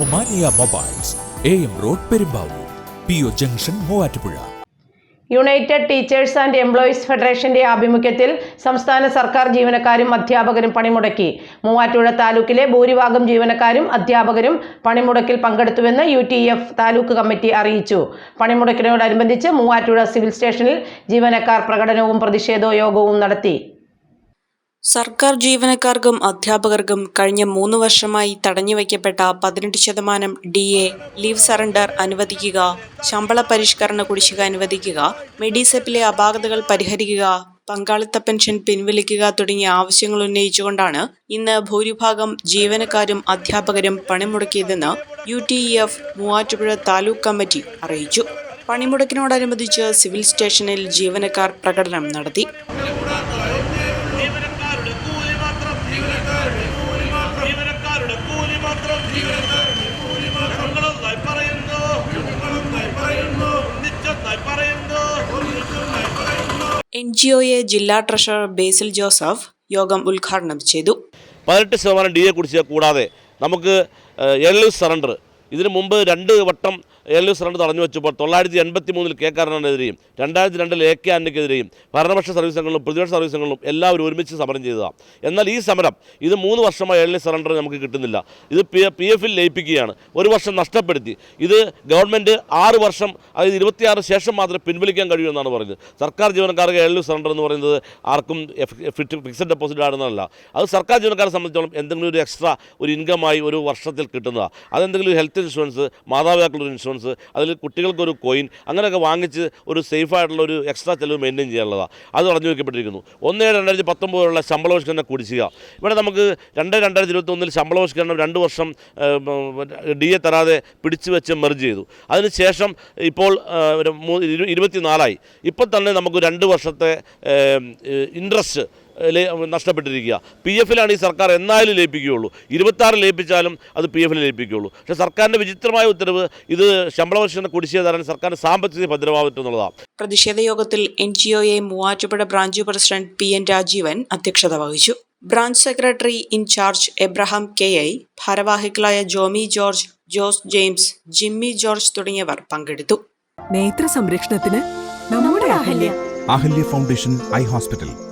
Omania mobiles A road Perumbavoor P O junction Muvattupuzha. United teachers and employees ഫെഡറേഷന്റെ ആഭിമുഖ്യത്തിൽ സംസ്ഥാന സർക്കാർ ജീവനക്കാരും അധ്യാപകരും പണിമുടക്കി. മൂവാറ്റുപുഴ താലൂക്കിലെ ഭൂരിഭാഗം ജീവനക്കാരും അധ്യാപകരും പണിമുടക്കിൽ പങ്കെടുത്തുവെന്ന് U T F taluk committee അറിയിച്ചു. പണിമുടക്കിനോടനുബന്ധിച്ച് മൂവാറ്റുപുഴ സിവിൽ സ്റ്റേഷനിൽ ജീവനക്കാർ പ്രകടനവും പ്രതിഷേധ യോഗവും നടത്തി. സർക്കാർ ജീവനക്കാർക്കും അധ്യാപകർക്കും കഴിഞ്ഞ മൂന്ന് വർഷമായി തടഞ്ഞുവയ്ക്കപ്പെട്ട പതിനെട്ട് ശതമാനം ഡി എ ലീവ് സറണ്ടർ അനുവദിക്കുക ശമ്പള പരിഷ്കരണ കുടിശ്ശിക അനുവദിക്കുക മെഡിസെപ്പിലെ അപാകതകൾ പരിഹരിക്കുക പങ്കാളിത്ത പെൻഷൻ പിൻവലിക്കുക തുടങ്ങിയ ആവശ്യങ്ങൾ ഉന്നയിച്ചുകൊണ്ടാണ് ഇന്ന് ഭൂരിഭാഗം ജീവനക്കാരും അധ്യാപകരും പണിമുടക്കിയതെന്ന് U T F Muvattupuzha taluk committee അറിയിച്ചു. പണിമുടക്കിനോടനുബന്ധിച്ച് സിവിൽ സ്റ്റേഷനിൽ ജീവനക്കാർ പ്രകടനം നടത്തി. എൻ ജി ഒയെ ജില്ലാ ട്രഷറർ ബേസിൽ ജോസഫ് യോഗം ഉദ്ഘാടനം ചെയ്തു. പതിനെട്ട് ശതമാനം ഡി എ കുടിശ്ശിക കൂടാതെ നമുക്ക് എൽ സറണ്ടർ ഇതിനു മുമ്പ് രണ്ട് വട്ടം എൽ സറണ്ടർ തടഞ്ഞു വെച്ചപ്പോൾ തൊള്ളായിരത്തി എൺപത്തി മൂന്നിൽ കെ കാരനെതിരെയും രണ്ടായിരത്തി രണ്ടിൽ എ കെ ആന്റെക്കെതിരെയും ഭരണപക്ഷ സർവീസുകളിലും പ്രതിപക്ഷ സർവീസുകളിലും എല്ലാവരും ഒരുമിച്ച് സമരം ചെയ്തതാണ് എന്നാൽ ഈ സമരം ഇത് മൂന്ന് വർഷമായി എൽ സറണ്ടർ നമുക്ക് കിട്ടുന്നില്ല. ഇത് പി പി എഫിൽ ലയിപ്പിക്കുകയാണ്. ഒരു വർഷം നഷ്ടപ്പെടുത്തി. ഇത് ഗവൺമെന്റ് ആറ് വർഷം അതായത് ഇരുപത്തിയാറ് ശേഷം മാത്രമേ പിൻവലിക്കാൻ കഴിയൂ എന്നാണ് പറഞ്ഞത് സർക്കാർ ജീവനക്കാർക്ക് എൽ സറണ്ടർ എന്ന് പറയുന്നത് ആർക്കും ഫിക്സഡ് ഡെപ്പോസിറ്റ് ആണെന്നല്ല അത് സർക്കാർ ജീവനക്കാരെ സംബന്ധിച്ചോളം എന്തെങ്കിലും ഒരു എക്സ്ട്രാ ഒരു ഇൻകമായി ഒരു വർഷത്തിൽ കിട്ടുന്നതാണ് അതെന്തെങ്കിലും ഹെൽത്ത് ഇൻഷുറൻസ് മാതാപിതാക്കളുടെ ഇൻഷുറൻസ് അതിൽ കുട്ടികൾക്കൊരു കോയിൻ അങ്ങനെയൊക്കെ വാങ്ങിച്ച് ഒരു സേഫ് ആയിട്ടുള്ള ഒരു എക്സ്ട്രാ ചെലവ് മെയിന്റെയിൻ ചെയ്യാനുള്ളതാണ് അത് പറഞ്ഞു വയ്ക്കപ്പെട്ടിരിക്കുന്നു ഒന്ന് ഏഴ് രണ്ടായിരത്തി പത്തൊമ്പതിലുള്ള ശമ്പളവഷ്കരണ കുടിശ്ശിക. ഇവിടെ നമുക്ക് രണ്ട് രണ്ടായിരത്തി ഇരുപത്തി ഒന്നിൽ ശമ്പളവഷ്കരണം രണ്ട് വർഷം ഡി എ തരാതെ പിടിച്ചു വെച്ച് മെർജ് ചെയ്തു. അതിനുശേഷം ഇപ്പോൾ ആ, ഒരു മൂ- ഇരു- ഇരുപത്തിനാലായി. ഇപ്പം തന്നെ നമുക്ക് രണ്ട് വർഷത്തെ ഇൻട്രസ്റ്റ് നഷ്ടപ്പെട്ടിരിക്കുക. പി എഫിലാണ് ഈ സർക്കാർ എന്നാലും ലയിപ്പിക്കുകയുള്ളൂ. ഇരുപത്താറ് ലയിപ്പിച്ചാലും അത് പി എഫിൽ ലയിപ്പിക്കുകയുള്ളൂ. പക്ഷേ സർക്കാരിന്റെ വിചിത്രമായ ഉത്തരവ് ഇത് ശമ്പളവർഷത്തിന് കുടിശ്ശിക തരാൻ സർക്കാരിന് സാമ്പത്തിക ഭദ്രമാവട്ടെന്നുള്ളതാണ് പ്രതിഷേധ യോഗത്തിൽ N G O A Muvattupuzha branch president P N Rajeevan അധ്യക്ഷത വഹിച്ചു. Branch secretary in charge Abraham K I ഭാരവാഹികളായ Jomy George Jose James Jimmy George തുടങ്ങിയവർ പങ്കെടുത്തു. നേത്ര സംരക്ഷണത്തിന് നമ്മുടെ Ahalia. Ahalia foundation eye hospital.